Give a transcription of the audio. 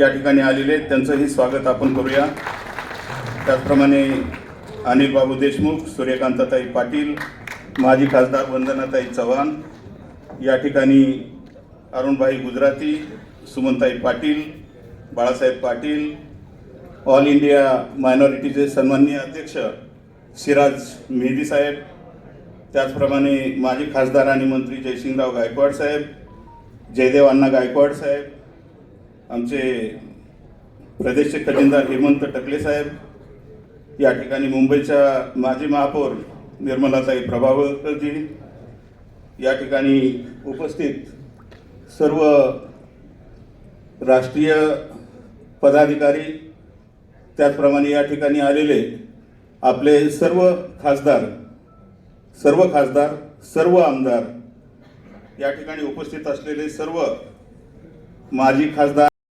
या ठिकाणी आलेले आहेत. त्यांचंही स्वागत आपण करूया. त्याचप्रमाणे अनिल बाबू देशमुख सूर्यकांताताई पाटील माजी खासदार वंदनाताई चव्हाण या ठिकाणी अरुणभाई गुजराती सुमनताई पाटील बाळासाहेब पाटील ऑल इंडिया मायनॉरिटीचे सन्माननीय अध्यक्ष सिराज मेहदी साहेब त्याचप्रमाणे माजी खासदार आणि मंत्री जयसिंगराव गायकवाड साहेब जयदेव अण्णा गायकवाड साहेब आमचे प्रदेशचे खजिनदार हेमंत टकले साहेब या ठिकाणी मुंबईच्या माजी महापौर निर्मलाताई प्रभावळकरजी या ठिकाणी उपस्थित सर्व राष्ट्रीय पदाधिकारी त्याचप्रमाणे या ठिकाणी आलेले आपले सर्व खासदार सर्व खासदार सर्व आमदार या ठिकाणी उपस्थित असलेले सर्व माजी खासदार